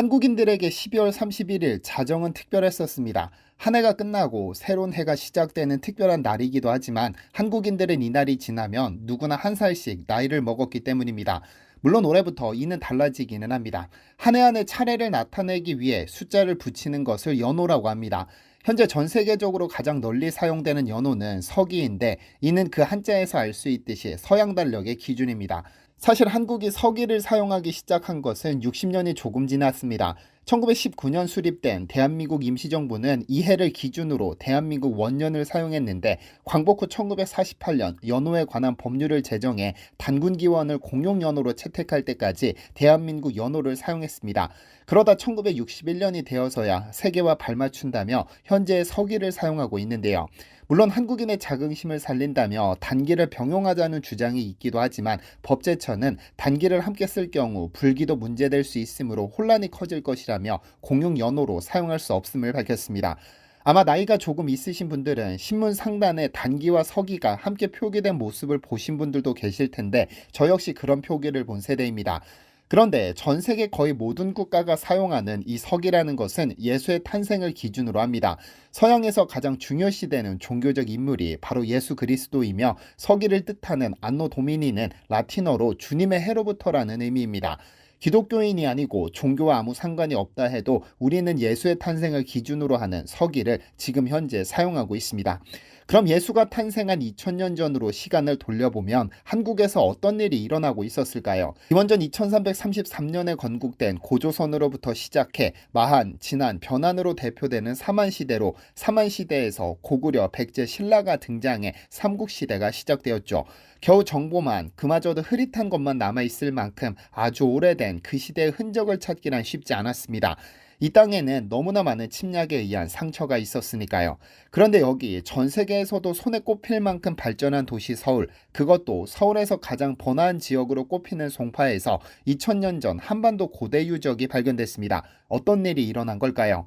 한국인들에게 12월 31일 자정은 특별했었습니다. 한 해가 끝나고 새로운 해가 시작되는 특별한 날이기도 하지만 한국인들은 이 날이 지나면 누구나 한 살씩 나이를 먹었기 때문입니다. 물론 올해부터 이는 달라지기는 합니다. 한 해 한 해 차례를 나타내기 위해 숫자를 붙이는 것을 연호라고 합니다. 현재 전 세계적으로 가장 널리 사용되는 연호는 서기인데 이는 그 한자에서 알 수 있듯이 서양 달력의 기준입니다. 사실 한국이 서기를 사용하기 시작한 것은 60년이 조금 지났습니다. 1919년 수립된 대한민국 임시정부는 이 해를 기준으로 대한민국 원년을 사용했는데 광복 후 1948년 연호에 관한 법률을 제정해 단군 기원을 공용연호로 채택할 때까지 대한민국 연호를 사용했습니다. 그러다 1961년이 되어서야 세계와 발맞춘다며 현재의 서기를 사용하고 있는데요. 물론 한국인의 자긍심을 살린다며 단기를 병용하자는 주장이 있기도 하지만 법제처는 단기를 함께 쓸 경우 불기도 문제될 수 있으므로 혼란이 커질 것이라며 공용 연호로 사용할 수 없음을 밝혔습니다. 아마 나이가 조금 있으신 분들은 신문 상단에 단기와 서기가 함께 표기된 모습을 보신 분들도 계실 텐데 저 역시 그런 표기를 본 세대입니다. 그런데 전 세계 거의 모든 국가가 사용하는 이 석이라는 것은 예수의 탄생을 기준으로 합니다. 서양에서 가장 중요시되는 종교적 인물이 바로 예수 그리스도이며 서기를 뜻하는 안노 도미니는 라틴어로 주님의 해로부터라는 의미입니다. 기독교인이 아니고 종교와 아무 상관이 없다 해도 우리는 예수의 탄생을 기준으로 하는 서기를 지금 현재 사용하고 있습니다. 그럼 예수가 탄생한 2000년 전으로 시간을 돌려보면 한국에서 어떤 일이 일어나고 있었을까요? 기원전 2333년에 건국된 고조선으로부터 시작해 마한, 진한, 변한으로 대표되는 사만시대로 사만시대에서 고구려, 백제, 신라가 등장해 삼국시대가 시작되었죠. 겨우 정보만 그마저도 흐릿한 것만 남아있을 만큼 아주 오래된 그 시대의 흔적을 찾기란 쉽지 않았습니다. 이 땅에는 너무나 많은 침략에 의한 상처가 있었으니까요. 그런데 여기 전 세계에서도 손에 꼽힐 만큼 발전한 도시 서울, 그것도 서울에서 가장 번화한 지역으로 꼽히는 송파에서 2000년 전 한반도 고대 유적이 발견됐습니다. 어떤 일이 일어난 걸까요?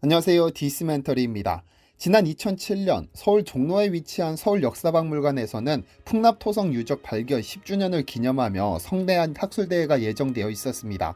안녕하세요. 디스멘터리입니다. 지난 2007년 서울 종로에 위치한 서울역사박물관에서는 풍납토성 유적 발견 10주년을 기념하며 성대한 학술대회가 예정되어 있었습니다.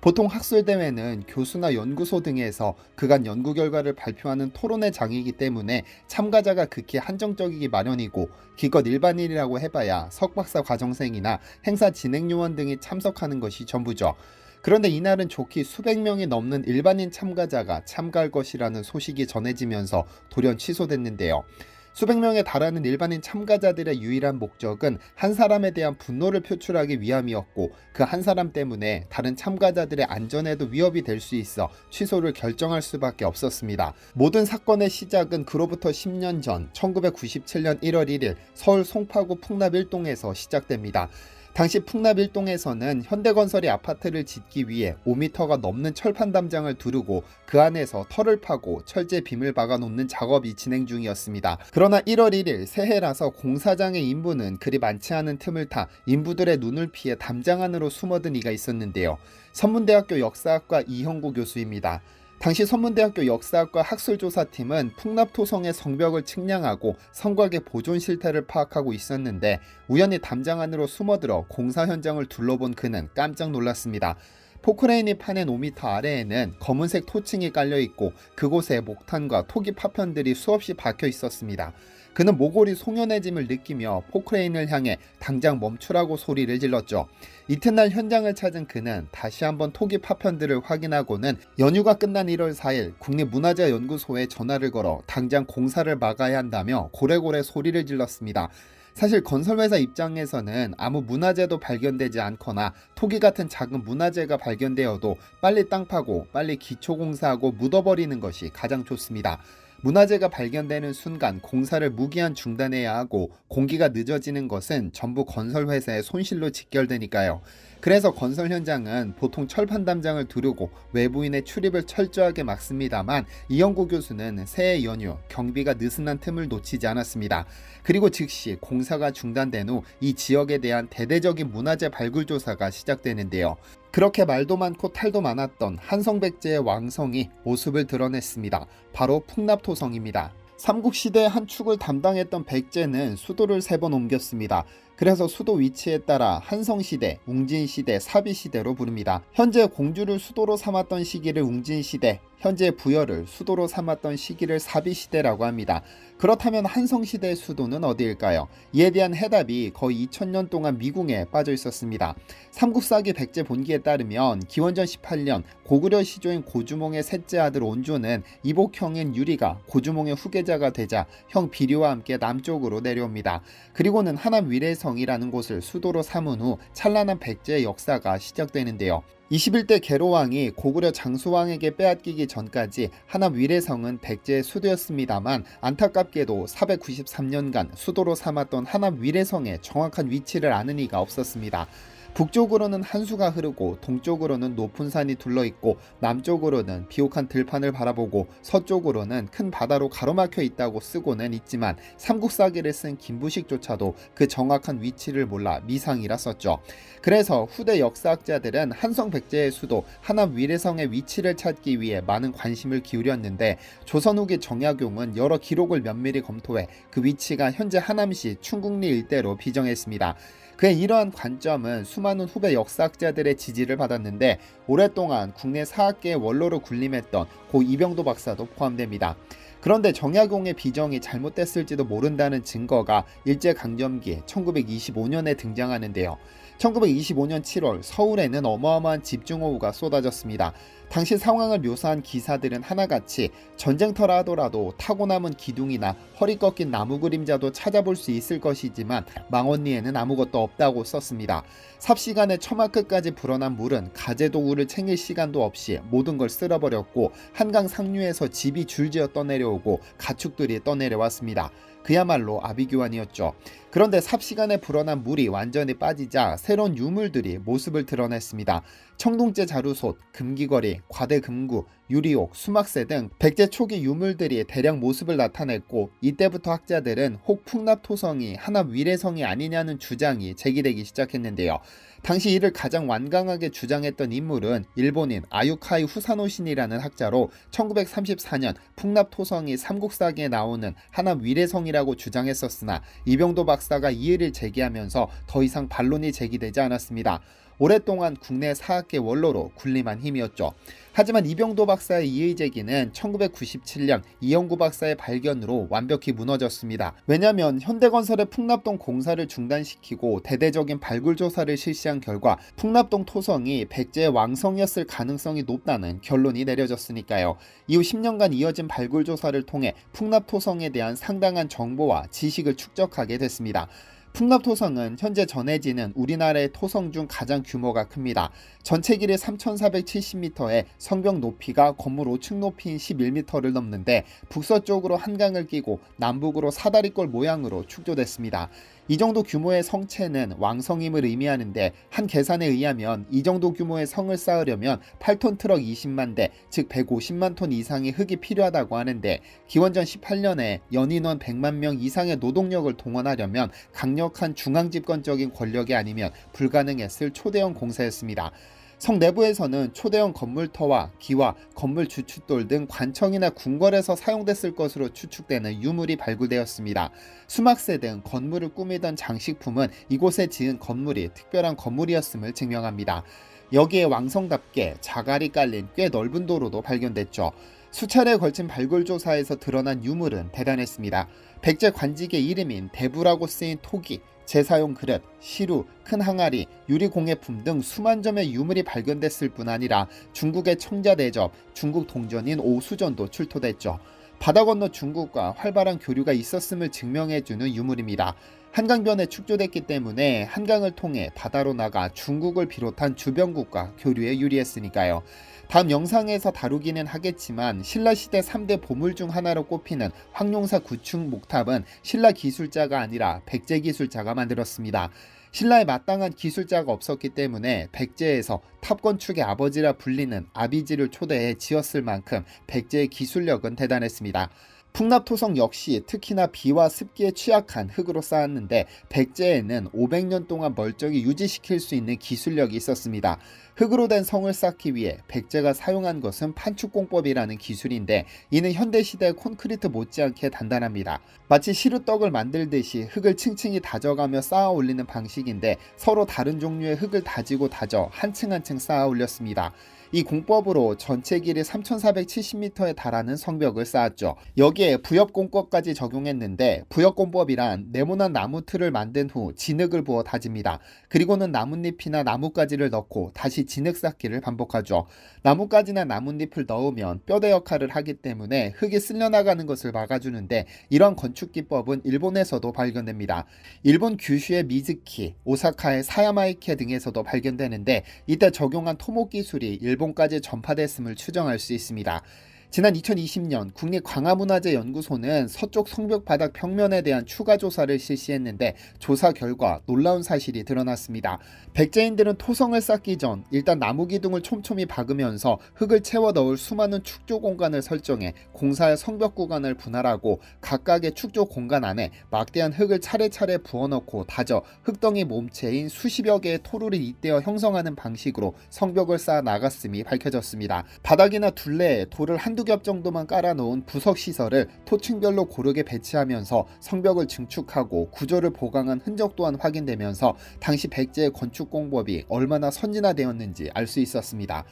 보통 학술대회는 교수나 연구소 등에서 그간 연구 결과를 발표하는 토론회 장이기 때문에 참가자가 극히 한정적이기 마련이고 기껏 일반인이라고 해봐야 석박사 과정생이나 행사 진행요원 등이 참석하는 것이 전부죠. 그런데 이날은 좋기 수백 명이 넘는 일반인 참가자가 참가할 것이라는 소식이 전해지면서 돌연 취소됐는데요. 수백 명에 달하는 일반인 참가자들의 유일한 목적은 한 사람에 대한 분노를 표출하기 위함이었고 그 한 사람 때문에 다른 참가자들의 안전에도 위협이 될 수 있어 취소를 결정할 수밖에 없었습니다. 모든 사건의 시작은 그로부터 10년 전 1997년 1월 1일 서울 송파구 풍납 1동에서 시작됩니다. 당시 풍납일동에서는 현대건설이 아파트를 짓기 위해 5m가 넘는 철판 담장을 두르고 그 안에서 털을 파고 철제 빔을 박아 놓는 작업이 진행 중이었습니다. 그러나 1월 1일 새해라서 공사장의 인부는 그리 많지 않은 틈을 타 인부들의 눈을 피해 담장 안으로 숨어든 이가 있었는데요. 선문대학교 역사학과 이형구 교수입니다. 당시 선문대학교 역사학과 학술조사팀은 풍납토성의 성벽을 측량하고 성곽의 보존 실태를 파악하고 있었는데 우연히 담장 안으로 숨어들어 공사 현장을 둘러본 그는 깜짝 놀랐습니다. 포크레인이 파낸 5m 아래에는 검은색 토층이 깔려 있고 그곳에 목탄과 토기 파편들이 수없이 박혀 있었습니다. 그는 모골이 송연해짐을 느끼며 포크레인을 향해 당장 멈추라고 소리를 질렀죠. 이튿날 현장을 찾은 그는 다시 한번 토기 파편들을 확인하고는 연휴가 끝난 1월 4일 국립문화재연구소에 전화를 걸어 당장 공사를 막아야 한다며 고래고래 소리를 질렀습니다. 사실 건설회사 입장에서는 아무 문화재도 발견되지 않거나 토기 같은 작은 문화재가 발견되어도 빨리 땅 파고 빨리 기초공사하고 묻어버리는 것이 가장 좋습니다. 문화재가 발견되는 순간 공사를 무기한 중단해야 하고 공기가 늦어지는 것은 전부 건설회사의 손실로 직결되니까요. 그래서 건설 현장은 보통 철판 담장을 두르고 외부인의 출입을 철저하게 막습니다만 이영구 교수는 새해 연휴 경비가 느슨한 틈을 놓치지 않았습니다. 그리고 즉시 공사가 중단된 후 이 지역에 대한 대대적인 문화재 발굴 조사가 시작되는데요. 그렇게 말도 많고 탈도 많았던 한성백제의 왕성이 모습을 드러냈습니다. 바로 풍납토성입니다. 삼국시대 한 축을 담당했던 백제는 수도를 세 번 옮겼습니다. 그래서 수도 위치에 따라 한성시대, 웅진시대, 사비시대로 부릅니다. 현재 공주를 수도로 삼았던 시기를 웅진시대, 현재 부여를 수도로 삼았던 시기를 사비시대라고 합니다. 그렇다면 한성시대의 수도는 어디일까요? 이에 대한 해답이 거의 2000년 동안 미궁에 빠져 있었습니다. 삼국사기 백제 본기에 따르면 기원전 18년 고구려 시조인 고주몽의 셋째 아들 온조는 이복형인 유리가 고주몽의 후계자가 되자 형 비류와 함께 남쪽으로 내려옵니다. 그리고는 하남 위례성 이라는 곳을 수도로 삼은 후 찬란한 백제의 역사가 시작되는데요. 21대 계로왕이 고구려 장수왕에게 빼앗기기 전까지 하남 위례성은 백제의 수도였습니다만 안타깝게도 493년간 수도로 삼았던 하남 위례성의 정확한 위치를 아는 이가 없었습니다. 북쪽으로는 한수가 흐르고 동쪽으로는 높은 산이 둘러 있고 남쪽으로는 비옥한 들판을 바라보고 서쪽으로는 큰 바다로 가로막혀 있다고 쓰고는 있지만 삼국사기를 쓴 김부식조차도 그 정확한 위치를 몰라 미상이라 썼죠. 그래서 후대 역사학자들은 한성 백제의 수도 하남 위례성의 위치를 찾기 위해 많은 관심을 기울였는데 조선 후기 정약용은 여러 기록을 면밀히 검토해 그 위치가 현재 하남시 충국리 일대로 비정했습니다. 그의 이러한 관점은 수많은 후배 역사학자들의 지지를 받았는데 오랫동안 국내 사학계의 원로로 군림했던 고 이병도 박사도 포함됩니다. 그런데 정약용의 비정이 잘못됐을지도 모른다는 증거가 일제강점기 1925년에 등장하는데요. 1925년 7월 서울에는 어마어마한 집중호우가 쏟아졌습니다. 당시 상황을 묘사한 기사들은 하나같이 전쟁터라 하더라도 타고 남은 기둥이나 허리 꺾인 나무 그림자도 찾아볼 수 있을 것이지만 망원리에는 아무것도 없다고 썼습니다. 삽시간에 처마 끝까지 불어난 물은 가재도구를 챙길 시간도 없이 모든 걸 쓸어버렸고 한강 상류에서 집이 줄지어 떠내려오고 가축들이 떠내려왔습니다. 그야말로 아비규환이었죠. 그런데 삽시간에 불어난 물이 완전히 빠지자 새로운 유물들이 모습을 드러냈습니다. 청동제 자루솥, 금기거리, 과대금구, 유리옥, 수막새 등 백제 초기 유물들이 대량 모습을 나타냈고 이때부터 학자들은 혹 풍납토성이 하나 위례성이 아니냐는 주장이 제기되기 시작했는데요. 당시 이를 가장 완강하게 주장했던 인물은 일본인 아유카이 후사노신이라는 학자로 1934년 풍납토성이 삼국사기에 나오는 하나 위례성이라고 주장했었으나 이병도 박 사가 이의를 제기하면서 더 이상 반론이 제기되지 않았습니다. 오랫동안 국내 사학계 원로로 군림한 힘이었죠. 하지만 이병도 박사의 이의 제기는 1997년 이영구 박사의 발견으로 완벽히 무너졌습니다. 왜냐하면 현대건설의 풍납동 공사를 중단시키고 대대적인 발굴 조사를 실시한 결과 풍납동 토성이 백제의 왕성이었을 가능성이 높다는 결론이 내려졌으니까요. 이후 10년간 이어진 발굴 조사를 통해 풍납 토성에 대한 상당한 정보와 지식을 축적하게 됐습니다. 풍납 토성은 현재 전해지는 우리나라의 토성 중 가장 규모가 큽니다. 전체 길이 3,470m에 성벽 높이가 건물 5층 높이인 11m를 넘는데 북서쪽으로 한강을 끼고 남북으로 사다리꼴 모양으로 축조됐습니다. 이 정도 규모의 성체는 왕성임을 의미하는데 한 계산에 의하면 이 정도 규모의 성을 쌓으려면 8톤 트럭 20만 대, 즉 150만 톤 이상의 흙이 필요하다고 하는데 기원전 18년에 연인원 100만 명 이상의 노동력을 동원하려면 강력한 중앙 집권적인 권력이 아니면 불가능했을 초대형 공사였습니다. 성 내부에서는 초대형 건물터와 기와 건물 주춧돌 등 관청이나 궁궐에서 사용됐을 것으로 추측되는 유물이 발굴되었습니다. 수막새 등 건물을 꾸미던 장식품은 이곳에 지은 건물이 특별한 건물이었음을 증명합니다. 여기에 왕성답게 자갈이 깔린 꽤 넓은 도로도 발견됐죠. 수차례에 걸친 발굴 조사에서 드러난 유물은 대단했습니다. 백제 관직의 이름인 대부라고 쓰인 토기, 제사용 그릇, 시루, 큰 항아리, 유리 공예품 등 수만 점의 유물이 발견됐을 뿐 아니라 중국의 청자대접, 중국 동전인 오수전도 출토됐죠. 바다 건너 중국과 활발한 교류가 있었음을 증명해주는 유물입니다. 한강변에 축조됐기 때문에 한강을 통해 바다로 나가 중국을 비롯한 주변국과 교류에 유리했으니까요. 다음 영상에서 다루기는 하겠지만 신라 시대 3대 보물 중 하나로 꼽히는 황룡사 구층 목탑은 신라 기술자가 아니라 백제 기술자가 만들었습니다. 신라에 마땅한 기술자가 없었기 때문에 백제에서 탑 건축의 아버지라 불리는 아비지를 초대해 지었을 만큼 백제의 기술력은 대단했습니다. 풍납토성 역시 특히나 비와 습기에 취약한 흙으로 쌓았는데 백제에는 500년 동안 멀쩡히 유지시킬 수 있는 기술력이 있었습니다. 흙으로 된 성을 쌓기 위해 백제가 사용한 것은 판축공법이라는 기술인데 이는 현대시대의 콘크리트 못지않게 단단합니다. 마치 시루떡을 만들듯이 흙을 층층이 다져가며 쌓아 올리는 방식인데 서로 다른 종류의 흙을 다지고 다져 한 층 한 층 쌓아 올렸습니다. 이 공법으로 전체 길이 3,470m에 달하는 성벽을 쌓았죠. 여기에 부엽공법까지 적용했는데 부엽공법이란 네모난 나무 틀을 만든 후 진흙을 부어 다집니다. 그리고는 나뭇잎이나 나뭇가지를 넣고 다시 진흙 쌓기를 반복하죠. 나뭇가지나 나뭇잎을 넣으면 뼈대 역할을 하기 때문에 흙이 쓸려나가는 것을 막아주는데 이런 건축 기법은 일본에서도 발견됩니다. 일본 규슈의 미즈키, 오사카의 사야마이케 등에서도 발견되는데 이때 적용한 토목 기술이 일본 까지 전파됐음을 추정할 수 있습니다. 지난 2020년 국립광화문화재연구소는 서쪽 성벽 바닥 평면에 대한 추가 조사를 실시했는데 조사 결과 놀라운 사실이 드러났습니다. 백제인들은 토성을 쌓기 전 일단 나무 기둥을 촘촘히 박으면서 흙을 채워 넣을 수많은 축조 공간을 설정해 공사의 성벽 구간을 분할하고 각각의 축조 공간 안에 막대한 흙을 차례차례 부어넣고 다져 흙덩이 몸체인 수십여 개의 토루를 잇대어 형성하는 방식으로 성벽을 쌓아 나갔음이 밝혀졌습니다. 바닥이나 둘레에 돌을 한두 겹 정도만 깔아놓은 부석 시설을 토층별로 고르게 배치하면서 성벽을 증축하고 구조를 보강한 흔적 또한 확인되면서 당시 백제의 건축 공법이 얼마나 선진화되었는지 알 수 있었습니다.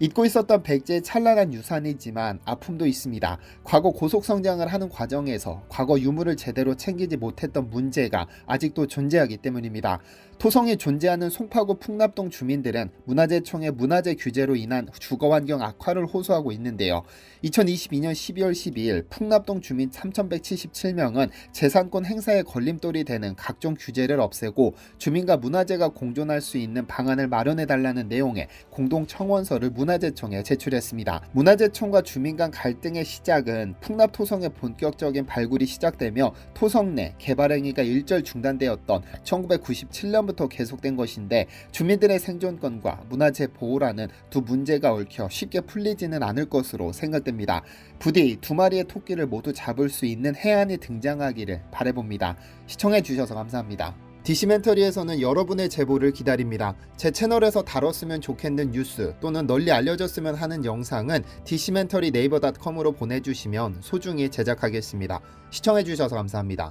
잊고 있었던 백제의 찬란한 유산이지만 아픔도 있습니다. 과거 고속 성장을 하는 과정에서 과거 유물을 제대로 챙기지 못했던 문제가 아직도 존재하기 때문입니다. 토성에 존재하는 송파구 풍납동 주민들은 문화재청의 문화재 규제로 인한 주거 환경 악화를 호소하고 있는데요. 2022년 12월 12일 풍납동 주민 3,177명은 재산권 행사에 걸림돌이 되는 각종 규제를 없애고 주민과 문화재가 공존할 수 있는 방안을 마련해 달라는 내용의 공동 청원서를 문화재청에 제출했습니다. 문화재청과 주민 간 갈등의 시작은 풍납 토성의 본격적인 발굴이 시작되며 토성 내 개발 행위가 일절 중단되었던 1997년 부터 계속된 것인데 주민들의 생존권과 문화재 보호라는 두 문제가 얽혀 쉽게 풀리지는 않을 것으로 생각됩니다. 부디 두 마리의 토끼를 모두 잡을 수 있는 해안이 등장하기를 바래봅니다. 시청해 주셔서 감사합니다. 디시멘터리에서는 여러분의 제보를 기다립니다. 제 채널에서 다뤘으면 좋겠는 뉴스 또는 널리 알려졌으면 하는 영상은 디시멘터리 네이버 닷컴으로 보내주시면 소중히 제작하겠습니다. 시청해주셔서 감사합니다.